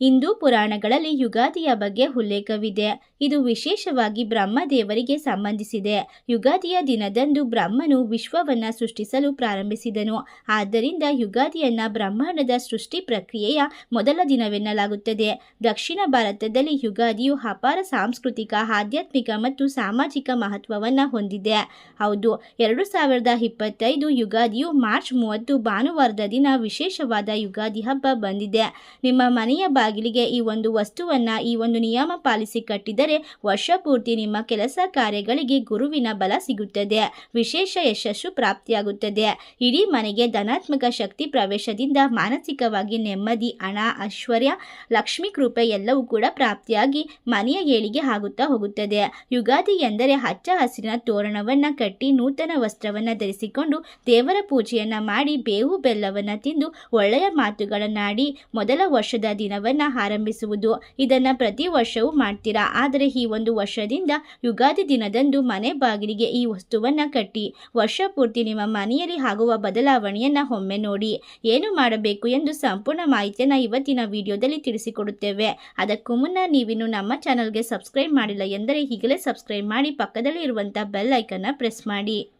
ಹಿಂದೂ ಪುರಾಣಗಳಲ್ಲಿ ಯುಗಾದಿಯ ಬಗ್ಗೆ ಉಲ್ಲೇಖವಿದೆ. ಇದು ವಿಶೇಷವಾಗಿ ಬ್ರಹ್ಮದೇವರಿಗೆ ಸಂಬಂಧಿಸಿದೆ. ಯುಗಾದಿಯ ದಿನದಂದು ಬ್ರಹ್ಮನು ವಿಶ್ವವನ್ನು ಸೃಷ್ಟಿಸಲು ಪ್ರಾರಂಭಿಸಿದನು. ಆದ್ದರಿಂದ ಯುಗಾದಿಯನ್ನು ಬ್ರಹ್ಮಾಂಡದ ಸೃಷ್ಟಿ ಪ್ರಕ್ರಿಯೆಯ ಮೊದಲ ದಿನವೆನ್ನಲಾಗುತ್ತದೆ. ದಕ್ಷಿಣ ಭಾರತದಲ್ಲಿ ಯುಗಾದಿಯು ಅಪಾರ ಸಾಂಸ್ಕೃತಿಕ, ಆಧ್ಯಾತ್ಮಿಕ ಮತ್ತು ಸಾಮಾಜಿಕ ಮಹತ್ವವನ್ನು ಹೊಂದಿದೆ. ಹೌದು, ಎರಡು ಸಾವಿರದ ಇಪ್ಪತ್ತೈದು ಯುಗಾದಿಯು ಮಾರ್ಚ್ ಮೂವತ್ತು ಭಾನುವಾರದ ದಿನ ವಿಶೇಷವಾದ ಯುಗಾದಿ ಹಬ್ಬ ಬಂದಿದೆ. ನಿಮ್ಮ ಮನೆಯ ಬಾಗಿಲಿಗೆ ಈ ಒಂದು ವಸ್ತುವನ್ನ, ಈ ಒಂದು ನಿಯಮ ಪಾಲಿಸಿ ಕಟ್ಟಿದರೆ ವರ್ಷ ಪೂರ್ತಿ ನಿಮ್ಮ ಕೆಲಸ ಕಾರ್ಯಗಳಿಗೆ ಗುರುವಿನ ಬಲ ಸಿಗುತ್ತದೆ. ವಿಶೇಷ ಯಶಸ್ಸು ಪ್ರಾಪ್ತಿಯಾಗುತ್ತದೆ. ಇಡೀ ಮನೆಗೆ ಧನಾತ್ಮಕ ಶಕ್ತಿ ಪ್ರವೇಶದಿಂದ ಮಾನಸಿಕವಾಗಿ ನೆಮ್ಮದಿ, ಹಣ, ಐಶ್ವರ್ಯ, ಲಕ್ಷ್ಮಿ ಕೃಪೆ ಎಲ್ಲವೂ ಕೂಡ ಪ್ರಾಪ್ತಿಯಾಗಿ ಮನೆಯ ಏಳಿಗೆ ಆಗುತ್ತಾ ಹೋಗುತ್ತದೆ. ಯುಗಾದಿ ಎಂದರೆ ಹಚ್ಚ ಹಸಿರಿನ ತೋರಣವನ್ನ ಕಟ್ಟಿ ನೂತನ ವಸ್ತ್ರವನ್ನ ಧರಿಸಿಕೊಂಡು ದೇವರ ಪೂಜೆಯನ್ನ ಮಾಡಿ ಬೇವು ಬೆಲ್ಲವನ್ನ ತಿಂದು ಒಳ್ಳೆಯ ಮಾತುಗಳನ್ನಾಡಿ ಮೊದಲ ವರ್ಷದ ದಿನವನ್ನ ಆರಂಭಿಸುವುದು. ಇದನ್ನ ಪ್ರತಿ ವರ್ಷವೂ ಮಾಡ್ತೀರಾ? ಆದರೆ ಈ ಒಂದು ವರ್ಷದಿಂದ ಯುಗಾದಿ ದಿನದಂದು ಮನೆ ಬಾಗಿಲಿಗೆ ಈ ವಸ್ತುವನ್ನ ಕಟ್ಟಿ. ವರ್ಷ ಪೂರ್ತಿ ನಿಮ್ಮ ಮನೆಯಲ್ಲಿ ಆಗುವ ಬದಲಾವಣೆಯನ್ನ ಒಮ್ಮೆ ನೋಡಿ. ಏನು ಮಾಡಬೇಕು ಎಂದು ಸಂಪೂರ್ಣ ಮಾಹಿತಿಯನ್ನು ಇವತ್ತಿನ ವಿಡಿಯೋದಲ್ಲಿ ತಿಳಿಸಿಕೊಡುತ್ತೇವೆ. ಅದಕ್ಕೂ ಮುನ್ನ ನೀವಿನ್ನು ನಮ್ಮ ಚಾನಲ್ಗೆ ಸಬ್ಸ್ಕ್ರೈಬ್ ಮಾಡಿಲ್ಲ ಎಂದರೆ ಈಗಲೇ ಸಬ್ಸ್ಕ್ರೈಬ್ ಮಾಡಿ ಪಕ್ಕದಲ್ಲಿ ಇರುವಂಥ ಬೆಲ್ ಐಕನ್ನ ಪ್ರೆಸ್ ಮಾಡಿ.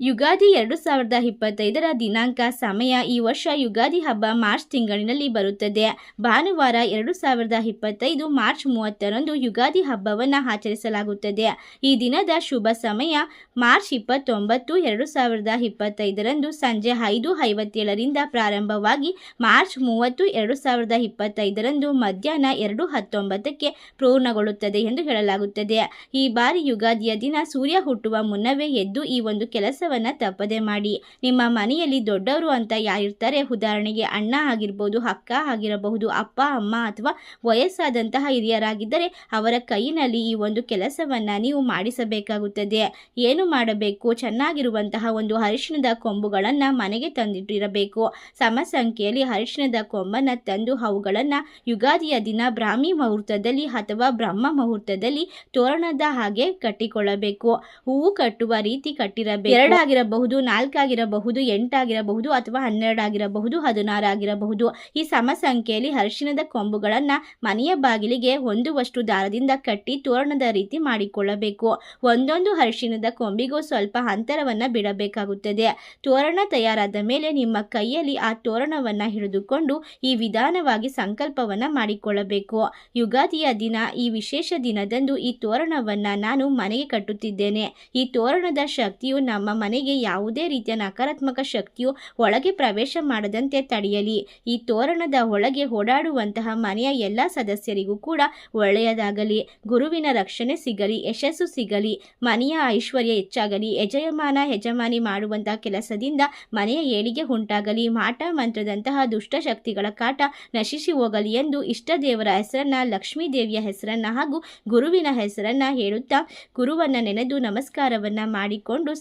ಯುಗಾದಿ ಎರಡು ಸಾವಿರದ ಇಪ್ಪತ್ತೈದರ ದಿನಾಂಕ ಸಮಯ ಈ ವರ್ಷ ಯುಗಾದಿ ಹಬ್ಬ ಮಾರ್ಚ್ ತಿಂಗಳಿನಲ್ಲಿ ಬರುತ್ತದೆ. ಭಾನುವಾರ ಎರಡು ಸಾವಿರದ ಇಪ್ಪತ್ತೈದು ಮಾರ್ಚ್ ಮೂವತ್ತರಂದು ಯುಗಾದಿ ಹಬ್ಬವನ್ನು ಆಚರಿಸಲಾಗುತ್ತದೆ. ಈ ದಿನದ ಶುಭ ಸಮಯ ಮಾರ್ಚ್ ಇಪ್ಪತ್ತೊಂಬತ್ತು ಎರಡು ಸಾವಿರದ ಇಪ್ಪತ್ತೈದರಂದು ಸಂಜೆ ಐದು ಐವತ್ತೇಳರಿಂದ ಪ್ರಾರಂಭವಾಗಿ ಮಾರ್ಚ್ ಮೂವತ್ತು ಎರಡು ಸಾವಿರದ ಇಪ್ಪತ್ತೈದರಂದು ಮಧ್ಯಾಹ್ನ ಎರಡು ಹತ್ತೊಂಬತ್ತಕ್ಕೆ ಪೂರ್ಣಗೊಳ್ಳುತ್ತದೆ ಎಂದು ಹೇಳಲಾಗುತ್ತದೆ. ಈ ಬಾರಿ ಯುಗಾದಿಯ ದಿನ ಸೂರ್ಯ ಹುಟ್ಟುವ ಮುನ್ನವೇ ಎದ್ದು ಈ ಒಂದು ಕೆಲಸವನ್ನ ತಪ್ಪದೆ ಮಾಡಿ. ನಿಮ್ಮ ಮನೆಯಲ್ಲಿ ದೊಡ್ಡವರು ಅಂತ ಯಾರಿರ್ತಾರೆ, ಉದಾಹರಣೆಗೆ ಅಣ್ಣ ಆಗಿರ್ಬೋದು, ಅಕ್ಕ ಆಗಿರಬಹುದು, ಅಪ್ಪ, ಅಮ್ಮ ಅಥವಾ ವಯಸ್ಸಾದಂತಹ ಹಿರಿಯರಾಗಿದ್ದರೆ ಅವರ ಕೈಯಲ್ಲಿ ಈ ಒಂದು ಕೆಲಸವನ್ನ ನೀವು ಮಾಡಿಸಬೇಕಾಗುತ್ತದೆ. ಏನು ಮಾಡಬೇಕು? ಚೆನ್ನಾಗಿರುವಂತಹ ಒಂದು ಅರಿಶಿಣದ ಕೊಂಬುಗಳನ್ನು ಮನೆಗೆ ತಂದಿಟ್ಟಿರಬೇಕು. ಸಮ ಸಂಖ್ಯೆಯಲ್ಲಿ ಅರಿಶಿಣದ ಕೊಂಬನ್ನ ತಂದು ಅವುಗಳನ್ನು ಯುಗಾದಿಯ ದಿನ ಬ್ರಾಹ್ಮಿ ಮುಹೂರ್ತದಲ್ಲಿ ಅಥವಾ ಬ್ರಹ್ಮ ಮುಹೂರ್ತದಲ್ಲಿ ತೋರಣದ ಹಾಗೆ ಕಟ್ಟಿಕೊಳ್ಳಬೇಕು. ಹೂವು ಕಟ್ಟುವ ರೀತಿ ಕಟ್ಟಿರಬೇಕು. ಎರಡಾಗಿರಬಹುದು ನಾಲ್ಕಾಗಿರಬಹುದು ಎಂಟಾಗಿರಬಹುದು ಅಥವಾ ಹನ್ನೆರಡಾಗಿರಬಹುದು ಹದಿನಾರಾಗಿರಬಹುದು ಈ ಸಮ ಸಂಖ್ಯೆಯಲ್ಲಿ ಅರಿಶಿಣದ ಕೊಂಬುಗಳನ್ನ ಮನೆಯ ಬಾಗಿಲಿಗೆ ಹೊಂದುವಷ್ಟು ದಾರದಿಂದ ಕಟ್ಟಿ ತೋರಣದ ರೀತಿ ಮಾಡಿಕೊಳ್ಳಬೇಕು. ಒಂದೊಂದು ಅರಿಶಿಣದ ಕೊಂಬಿಗೂ ಸ್ವಲ್ಪ ಅಂತರವನ್ನ ಬಿಡಬೇಕಾಗುತ್ತದೆ. ತೋರಣ ತಯಾರಾದ ಮೇಲೆ ನಿಮ್ಮ ಕೈಯಲ್ಲಿ ಆ ತೋರಣವನ್ನ ಹಿಡಿದುಕೊಂಡು ಈ ವಿಧಾನವಾಗಿ ಸಂಕಲ್ಪವನ್ನ ಮಾಡಿಕೊಳ್ಳಬೇಕು. ಯುಗಾದಿಯ ದಿನ, ಈ ವಿಶೇಷ ದಿನದಂದು ಈ ತೋರಣವನ್ನ ನಾನು ಮನೆಗೆ ಕಟ್ಟುತ್ತಿದ್ದೇನೆ. ಈ ತೋರಣದ ಶಕ್ತಿಯು ನಮ್ಮ ಮನೆಗೆ ಯಾವುದೇ ರೀತಿಯ ನಕಾರಾತ್ಮಕ ಶಕ್ತಿಯು ಒಳಗೆ ಪ್ರವೇಶ ಮಾಡದಂತೆ ತಡೆಯಲಿ. ಈ ತೋರಣದ ಒಳಗೆ ಓಡಾಡುವಂತಹ ಮನೆಯ ಎಲ್ಲ ಸದಸ್ಯರಿಗೂ ಕೂಡ ಒಳ್ಳೆಯದಾಗಲಿ. ಗುರುವಿನ ರಕ್ಷಣೆ ಸಿಗಲಿ, ಯಶಸ್ಸು ಸಿಗಲಿ, ಮನೆಯ ಐಶ್ವರ್ಯ ಹೆಚ್ಚಾಗಲಿ, ಯಜಮಾನ ಯಜಮಾನಿ ಮಾಡುವಂತಹ ಕೆಲಸದಿಂದ ಮನೆಯ ಏಳಿಗೆ ಉಂಟಾಗಲಿ. ಮಾಟ ಮಂತ್ರದಂತಹ ದುಷ್ಟಶಕ್ತಿಗಳ ಕಾಟ ನಶಿಸಿ ಹೋಗಲಿ ಎಂದು ಇಷ್ಟ ದೇವರ ಹೆಸರನ್ನ ಲಕ್ಷ್ಮೀ ದೇವಿಯ ಹೆಸರನ್ನ ಹಾಗೂ ಗುರುವಿನ ಹೆಸರನ್ನ ಹೇಳುತ್ತಾ ಗುರುವನ್ನ ನೆನೆದು ನಮಸ್ಕಾರವನ್ನ ಮಾಡಿಕೊಂಡು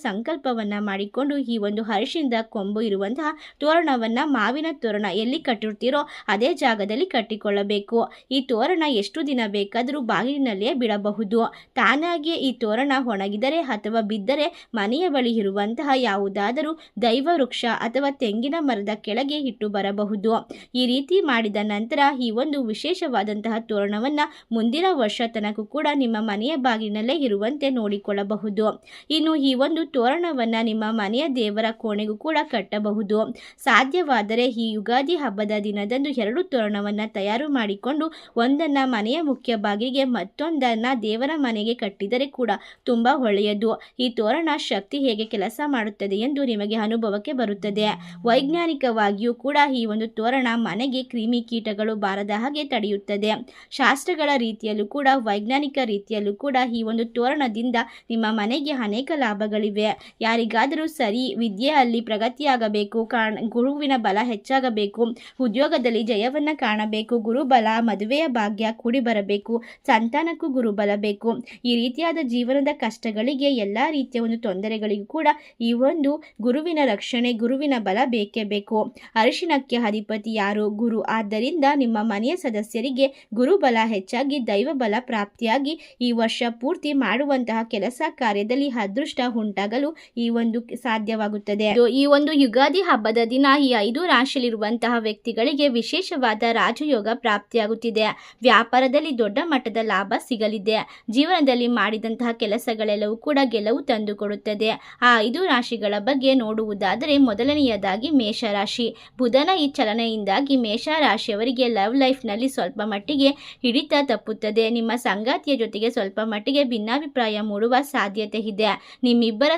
ಸಂಕಲ್ಪವನ್ನ ಮಾಡಿಕೊಂಡು ಈ ಒಂದು ಹರಿಶಿಂದ ಕೊಂಬು ಇರುವಂತಹ ತೋರಣವನ್ನ ಮಾವಿನ ತೋರಣ ಎಲ್ಲಿ ಕಟ್ಟಿರ್ತೀರೋ ಅದೇ ಜಾಗದಲ್ಲಿ ಕಟ್ಟಿಕೊಳ್ಳಬೇಕು. ಈ ತೋರಣ ಎಷ್ಟು ದಿನ ಬೇಕಾದರೂ ಬಾಗಿಲಿನಲ್ಲೇ ಬಿಡಬಹುದು. ತಾನಾಗಿಯೇ ಈ ತೋರಣ ಒಣಗಿದರೆ ಅಥವಾ ಬಿದ್ದರೆ ಮನೆಯ ಬಳಿ ಇರುವಂತಹ ಯಾವುದಾದರೂ ದೈವ ವೃಕ್ಷ ಅಥವಾ ತೆಂಗಿನ ಮರದ ಕೆಳಗೆ ಇಟ್ಟು ಬರಬಹುದು. ಈ ರೀತಿ ಮಾಡಿದ ನಂತರ ಈ ಒಂದು ವಿಶೇಷವಾದಂತಹ ತೋರಣವನ್ನ ಮುಂದಿನ ವರ್ಷ ತನಕ ಕೂಡ ನಿಮ್ಮ ಮನೆಯ ಬಾಗಿಲಿನಲ್ಲೇ ಇರುವಂತೆ ನೋಡಿಕೊಳ್ಳಬಹುದು. ಇನ್ನು ಈ ಒಂದು ತೋರಣವನ್ನ ನಿಮ್ಮ ಮನೆಯ ದೇವರ ಕೋಣೆಗೂ ಕೂಡ ಕಟ್ಟಬಹುದು. ಸಾಧ್ಯವಾದರೆ ಈ ಯುಗಾದಿ ಹಬ್ಬದ ದಿನದಂದು ಎರಡು ತೋರಣವನ್ನು ತಯಾರು ಮಾಡಿಕೊಂಡು ಒಂದನ್ನು ಮನೆಯ ಮುಖ್ಯ ಬಾಗಿಲಿಗೆ ಮತ್ತೊಂದನ್ನು ದೇವರ ಮನೆಗೆ ಕಟ್ಟಿದರೆ ಕೂಡ ತುಂಬಾ ಒಳ್ಳೆಯದು. ಈ ತೋರಣ ಶಕ್ತಿ ಹೇಗೆ ಕೆಲಸ ಮಾಡುತ್ತದೆ ಎಂದು ನಿಮಗೆ ಅನುಭವಕ್ಕೆ ಬರುತ್ತದೆ. ವೈಜ್ಞಾನಿಕವಾಗಿಯೂ ಕೂಡ ಈ ಒಂದು ತೋರಣ ಮನೆಗೆ ಕ್ರಿಮಿ ಕೀಟಗಳು ಬಾರದ ಹಾಗೆ ತಡೆಯುತ್ತದೆ. ಶಾಸ್ತ್ರಗಳ ರೀತಿಯಲ್ಲೂ ಕೂಡ, ವೈಜ್ಞಾನಿಕ ರೀತಿಯಲ್ಲೂ ಕೂಡ ಈ ಒಂದು ತೋರಣದಿಂದ ನಿಮ್ಮ ಮನೆಗೆ ಅನೇಕ ಲಾಭಗಳಿವೆ. ಯಾರಿಗಾದರೂ ಸರಿ ವಿದ್ಯೆಯಲ್ಲಿ ಪ್ರಗತಿಯಾಗಬೇಕು, ಕಾಣ್, ಗುರುವಿನ ಬಲ ಹೆಚ್ಚಾಗಬೇಕು, ಉದ್ಯೋಗದಲ್ಲಿ ಜಯವನ್ನು ಕಾಣಬೇಕು, ಗುರುಬಲ, ಮದುವೆಯ ಭಾಗ್ಯ ಕೂಡಿ ಬರಬೇಕು ಸಂತಾನಕ್ಕೂ ಗುರುಬಲ ಬೇಕು. ಈ ರೀತಿಯಾದ ಜೀವನದ ಕಷ್ಟಗಳಿಗೆ ಎಲ್ಲ ರೀತಿಯ ಒಂದು ತೊಂದರೆಗಳಿಗೂ ಕೂಡ ಈ ಒಂದು ಗುರುವಿನ ರಕ್ಷಣೆ, ಗುರುವಿನ ಬಲ ಬೇಕೇ ಬೇಕು. ಅರಿಶಿನಕ್ಕೆ ಅಧಿಪತಿ ಯಾರು? ಗುರು. ಆದ್ದರಿಂದ ನಿಮ್ಮ ಮನೆಯ ಸದಸ್ಯರಿಗೆ ಗುರುಬಲ ಹೆಚ್ಚಾಗಿ, ದೈವ ಬಲ ಪ್ರಾಪ್ತಿಯಾಗಿ ಈ ವರ್ಷ ಪೂರ್ತಿ ಮಾಡುವಂತಹ ಕೆಲಸ ಕಾರ್ಯದಲ್ಲಿ ಅದೃಷ್ಟ ಉಂಟಾಗಲು ಈ ಒಂದು ಸಾಧ್ಯವಾಗುತ್ತದೆ. ಈ ಒಂದು ಯುಗಾದಿ ಹಬ್ಬದ ದಿನ ಈ ಐದು ರಾಶಿಯಲ್ಲಿರುವಂತಹ ವ್ಯಕ್ತಿಗಳಿಗೆ ವಿಶೇಷವಾದ ರಾಜಯೋಗ ಪ್ರಾಪ್ತಿಯಾಗುತ್ತಿದೆ. ವ್ಯಾಪಾರದಲ್ಲಿ ದೊಡ್ಡ ಮಟ್ಟದ ಲಾಭ ಸಿಗಲಿದೆ. ಜೀವನದಲ್ಲಿ ಮಾಡಿದಂತಹ ಕೆಲಸಗಳೆಲ್ಲವೂ ಕೂಡ ಗೆಲುವು ತಂದುಕೊಡುತ್ತದೆ. ಆ ಐದು ರಾಶಿಗಳ ಬಗ್ಗೆ ನೋಡುವುದಾದರೆ ಮೊದಲನೆಯದಾಗಿ ಮೇಷರಾಶಿ. ಬುಧನ ಈ ಚಲನೆಯಿಂದಾಗಿ ಮೇಷರಾಶಿಯವರಿಗೆ ಲವ್ ಲೈಫ್ನಲ್ಲಿ ಸ್ವಲ್ಪ ಮಟ್ಟಿಗೆ ಹಿಡಿತ ತಪ್ಪುತ್ತದೆ. ನಿಮ್ಮ ಸಂಗಾತಿಯ ಜೊತೆಗೆ ಸ್ವಲ್ಪ ಮಟ್ಟಿಗೆ ಭಿನ್ನಾಭಿಪ್ರಾಯ ಮೂಡುವ ಸಾಧ್ಯತೆ ಇದೆ. ನಿಮ್ಮಿಬ್ಬರ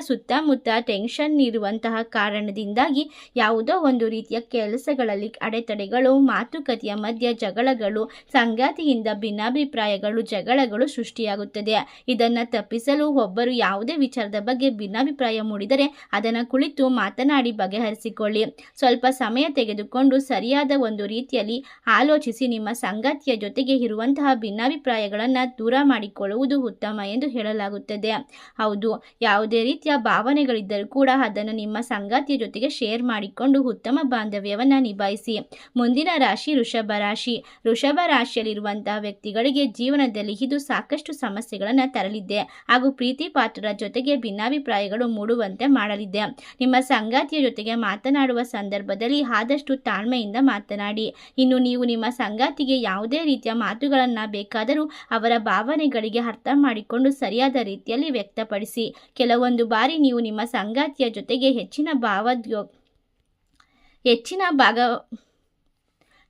ಸುತ್ತಮುತ್ತ ಟೆನ್ಷನ್ ಇರುವಂತಹ ಕಾರಣದಿಂದಾಗಿ ಯಾವುದೋ ಒಂದು ರೀತಿಯ ಕೆಲಸಗಳಲ್ಲಿ ಅಡೆತಡೆಗಳು, ಮಾತುಕತೆಯ ಮಧ್ಯ ಜಗಳಗಳು, ಸಂಗಾತಿಯಿಂದ ಭಿನ್ನಾಭಿಪ್ರಾಯಗಳು, ಜಗಳಗಳು ಸೃಷ್ಟಿಯಾಗುತ್ತದೆ. ಇದನ್ನು ತಪ್ಪಿಸಲು ಒಬ್ಬರು ಯಾವುದೇ ವಿಚಾರದ ಬಗ್ಗೆ ಭಿನ್ನಾಭಿಪ್ರಾಯ ಮೂಡಿದರೆ ಅದನ್ನು ಕುಳಿತು ಮಾತನಾಡಿ ಬಗೆಹರಿಸಿಕೊಳ್ಳಿ. ಸ್ವಲ್ಪ ಸಮಯ ತೆಗೆದುಕೊಂಡು ಸರಿಯಾದ ಒಂದು ರೀತಿಯಲ್ಲಿ ಆಲೋಚಿಸಿ ನಿಮ್ಮ ಸಂಗಾತಿಯ ಜೊತೆಗೆ ಇರುವಂತಹ ಭಿನ್ನಾಭಿಪ್ರಾಯಗಳನ್ನು ದೂರ ಮಾಡಿಕೊಳ್ಳುವುದು ಉತ್ತಮ ಎಂದು ಹೇಳಲಾಗುತ್ತದೆ. ಹೌದು, ಯಾವುದೇ ರೀತಿಯ ಭಾವನೆಗಳಿದ್ದರೂ ಕೂಡ ಅದನ್ನು ನಿಮ್ಮ ಸಂಗಾತಿಯ ಜೊತೆಗೆ ಶೇರ್ ಮಾಡಿಕೊಂಡು ಉತ್ತಮ ಬಾಂಧವ್ಯವನ್ನು ನಿಭಾಯಿಸಿ. ಮುಂದಿನ ರಾಶಿ ವೃಷಭ ರಾಶಿ. ವೃಷಭ ರಾಶಿಯಲ್ಲಿರುವಂತಹ ವ್ಯಕ್ತಿಗಳಿಗೆ ಜೀವನದಲ್ಲಿ ಇದು ಸಾಕಷ್ಟು ಸಮಸ್ಯೆಗಳನ್ನು ತರಲಿದೆ. ಹಾಗೂ ಪ್ರೀತಿ ಪಾತ್ರರ ಜೊತೆಗೆ ಭಿನ್ನಾಭಿಪ್ರಾಯಗಳು ಮೂಡುವಂತೆ ಮಾಡಲಿದೆ. ನಿಮ್ಮ ಸಂಗಾತಿಯ ಜೊತೆಗೆ ಮಾತನಾಡುವ ಸಂದರ್ಭದಲ್ಲಿ ಆದಷ್ಟು ತಾಳ್ಮೆಯಿಂದ ಮಾತನಾಡಿ. ಇನ್ನು ನೀವು ನಿಮ್ಮ ಸಂಗಾತಿಗೆ ಯಾವುದೇ ರೀತಿಯ ಮಾತುಗಳನ್ನು ಬೇಕಾದರೂ ಅವರ ಭಾವನೆಗಳಿಗೆ ಅರ್ಥ ಮಾಡಿಕೊಂಡು ಸರಿಯಾದ ರೀತಿಯಲ್ಲಿ ವ್ಯಕ್ತಪಡಿಸಿ. ಕೆಲವೊಂದು ಬಾರಿ ನೀವು ನಿಮ್ಮ ಸಂಗಾತಿಯ ಜೊತೆಗೆ ಹೆಚ್ಚಿನ ಭಾವೋದ್ಯೋ ಹೆಚ್ಚಿನ ಭಾಗ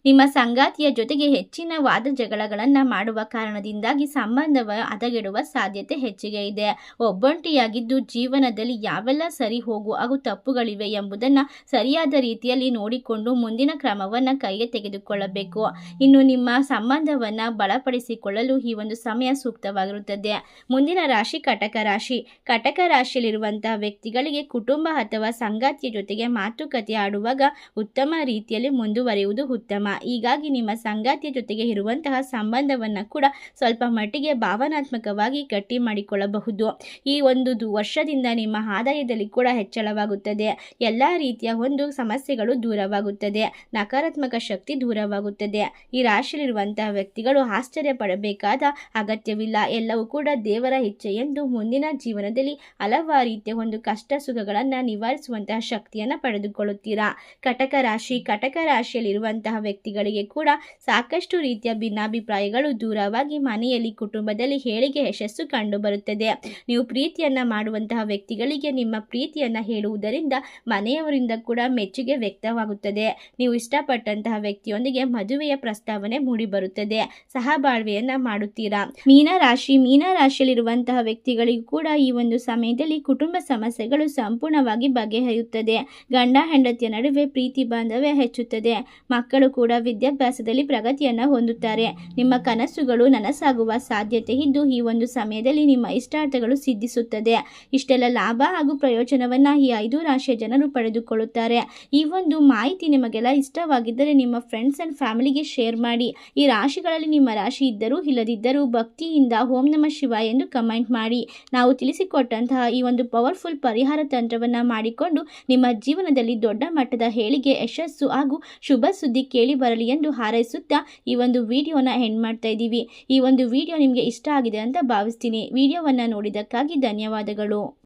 ನಿಮ್ಮ ಸಂಗಾತಿಯ ಜೊತೆಗೆ ಹೆಚ್ಚಿನ ವಾದ ಜಗಳಗಳನ್ನು ಮಾಡುವ ಕಾರಣದಿಂದಾಗಿ ಸಂಬಂಧವ ಹದಗೆಡುವ ಸಾಧ್ಯತೆ ಹೆಚ್ಚಿಗೆ ಇದೆ. ಒಬ್ಬಂಟಿಯಾಗಿದ್ದು ಜೀವನದಲ್ಲಿ ಯಾವೆಲ್ಲ ಸರಿ ಹೋಗು ಹಾಗೂ ತಪ್ಪುಗಳಿವೆ ಎಂಬುದನ್ನು ಸರಿಯಾದ ರೀತಿಯಲ್ಲಿ ನೋಡಿಕೊಂಡು ಮುಂದಿನ ಕ್ರಮವನ್ನು ಕೈಗೆ ತೆಗೆದುಕೊಳ್ಳಬೇಕು. ಇನ್ನು ನಿಮ್ಮ ಸಂಬಂಧವನ್ನು ಬಲಪಡಿಸಿಕೊಳ್ಳಲು ಈ ಒಂದು ಸಮಯ ಸೂಕ್ತವಾಗಿರುತ್ತದೆ. ಮುಂದಿನ ರಾಶಿ ಕಟಕ ರಾಶಿ. ಕಟಕ ರಾಶಿಯಲ್ಲಿರುವಂತಹ ವ್ಯಕ್ತಿಗಳಿಗೆ ಕುಟುಂಬ ಅಥವಾ ಸಂಗಾತಿಯ ಜೊತೆಗೆ ಮಾತುಕತೆ ಆಡುವಾಗ ಉತ್ತಮ ರೀತಿಯಲ್ಲಿ ಮುಂದುವರಿಯುವುದು ಉತ್ತಮ. ಹೀಗಾಗಿ ನಿಮ್ಮ ಸಂಗಾತಿಯ ಜೊತೆಗೆ ಇರುವಂತಹ ಸಂಬಂಧವನ್ನು ಕೂಡ ಸ್ವಲ್ಪ ಮಟ್ಟಿಗೆ ಭಾವನಾತ್ಮಕವಾಗಿ ಗಟ್ಟಿ ಮಾಡಿಕೊಳ್ಳಬಹುದು. ಈ ಒಂದು ವರ್ಷದಿಂದ ನಿಮ್ಮ ಆದಾಯದಲ್ಲಿ ಕೂಡ ಹೆಚ್ಚಳವಾಗುತ್ತದೆ. ಎಲ್ಲ ರೀತಿಯ ಒಂದು ಸಮಸ್ಯೆಗಳು ದೂರವಾಗುತ್ತದೆ. ನಕಾರಾತ್ಮಕ ಶಕ್ತಿ ದೂರವಾಗುತ್ತದೆ. ಈ ರಾಶಿಯಲ್ಲಿರುವಂತಹ ವ್ಯಕ್ತಿಗಳು ಆಶ್ಚರ್ಯ ಪಡಬೇಕಾದ ಅಗತ್ಯವಿಲ್ಲ. ಎಲ್ಲವೂ ಕೂಡ ದೇವರ ಇಚ್ಛೆ ಎಂದು ಮುಂದಿನ ಜೀವನದಲ್ಲಿ ಹಲವಾರು ರೀತಿಯ ಒಂದು ಕಷ್ಟ ಸುಖಗಳನ್ನು ನಿವಾರಿಸುವಂತಹ ಶಕ್ತಿಯನ್ನು ಪಡೆದುಕೊಳ್ಳುತ್ತೀರಾ. ಕಟಕ ರಾಶಿ. ಕಟಕ ರಾಶಿಯಲ್ಲಿರುವಂತಹ ವ್ಯಕ್ತಿಗಳಿಗೆ ಕೂಡ ಸಾಕಷ್ಟು ರೀತಿಯ ಭಿನ್ನಾಭಿಪ್ರಾಯಗಳು ದೂರವಾಗಿ ಮನೆಯಲ್ಲಿ, ಕುಟುಂಬದಲ್ಲಿ ಹೇಳಿಗೆ ಯಶಸ್ಸು ಕಂಡುಬರುತ್ತದೆ. ನೀವು ಪ್ರೀತಿಯನ್ನು ಮಾಡುವಂತಹ ವ್ಯಕ್ತಿಗಳಿಗೆ ನಿಮ್ಮ ಪ್ರೀತಿಯನ್ನು ಹೇಳುವುದರಿಂದ ಮನೆಯವರಿಂದ ಕೂಡ ಮೆಚ್ಚುಗೆ ವ್ಯಕ್ತವಾಗುತ್ತದೆ. ನೀವು ಇಷ್ಟಪಟ್ಟಂತಹ ವ್ಯಕ್ತಿಯೊಂದಿಗೆ ಮದುವೆಯ ಪ್ರಸ್ತಾವನೆ ಮೂಡಿಬರುತ್ತದೆ. ಸಹಬಾಳ್ವೆಯನ್ನ ಮಾಡುತ್ತೀರಾ? ಮೀನರಾಶಿ ರಾಶಿ ಮೀನ ರಾಶಿಯಲ್ಲಿರುವಂತಹ ವ್ಯಕ್ತಿಗಳಿಗೂ ಕೂಡ ಈ ಒಂದು ಸಮಯದಲ್ಲಿ ಕುಟುಂಬ ಸಮಸ್ಯೆಗಳು ಸಂಪೂರ್ಣವಾಗಿ ಬಗೆಹರಿಯುತ್ತದೆ. ಗಂಡ, ಹೆಂಡತಿಯ ನಡುವೆ ಪ್ರೀತಿ ಬಾಂಧವ್ಯ ಹೆಚ್ಚುತ್ತದೆ. ಮಕ್ಕಳು ಕೂಡ ವಿದ್ಯಾಭ್ಯಾಸದಲ್ಲಿ ಪ್ರಗತಿಯನ್ನು ಹೊಂದುತ್ತಾರೆ. ನಿಮ್ಮ ಕನಸುಗಳು ನನಸಾಗುವ ಸಾಧ್ಯತೆ ಇದ್ದು ಈ ಒಂದು ಸಮಯದಲ್ಲಿ ನಿಮ್ಮ ಇಷ್ಟಾರ್ಥಗಳು ಸಿದ್ಧಿಸುತ್ತದೆ. ಇಷ್ಟೆಲ್ಲ ಲಾಭ ಹಾಗೂ ಪ್ರಯೋಜನವನ್ನು ಈ ಐದು ರಾಶಿಯ ಜನರು ಪಡೆದುಕೊಳ್ಳುತ್ತಾರೆ. ಈ ಒಂದು ಮಾಹಿತಿ ನಿಮಗೆಲ್ಲ ಇಷ್ಟವಾಗಿದ್ದರೆ ನಿಮ್ಮ ಫ್ರೆಂಡ್ಸ್ ಆ್ಯಂಡ್ ಫ್ಯಾಮಿಲಿಗೆ ಶೇರ್ ಮಾಡಿ. ಈ ರಾಶಿಗಳಲ್ಲಿ ನಿಮ್ಮ ರಾಶಿ ಇದ್ದರೂ ಇಲ್ಲದಿದ್ದರೂ ಭಕ್ತಿಯಿಂದ ಓಂ ನಮ ಶಿವ ಎಂದು ಕಮೆಂಟ್ ಮಾಡಿ. ನಾವು ತಿಳಿಸಿಕೊಟ್ಟಂತಹ ಈ ಒಂದು ಪವರ್ಫುಲ್ ಪರಿಹಾರ ತಂತ್ರವನ್ನು ಮಾಡಿಕೊಂಡು ನಿಮ್ಮ ಜೀವನದಲ್ಲಿ ದೊಡ್ಡ ಮಟ್ಟದ ಹೇಳಿಗೆ ಯಶಸ್ಸು ಹಾಗೂ ಶುಭ ಸುದ್ದಿ ಕೇಳಿ ಬರಲಿ ಎಂದು ಹಾರೈಸುತ್ತಾ ಈ ಒಂದು ವಿಡಿಯೋನ ಎಂಡ್ ಮಾಡ್ತಾ ಇದ್ದೀವಿ. ಈ ಒಂದು ವಿಡಿಯೋ ನಿಮಗೆ ಇಷ್ಟ ಆಗಿದೆ ಅಂತ ಭಾವಿಸ್ತೀನಿ. ವಿಡಿಯೋವನ್ನು ನೋಡಿದ್ದಕ್ಕಾಗಿ ಧನ್ಯವಾದಗಳು.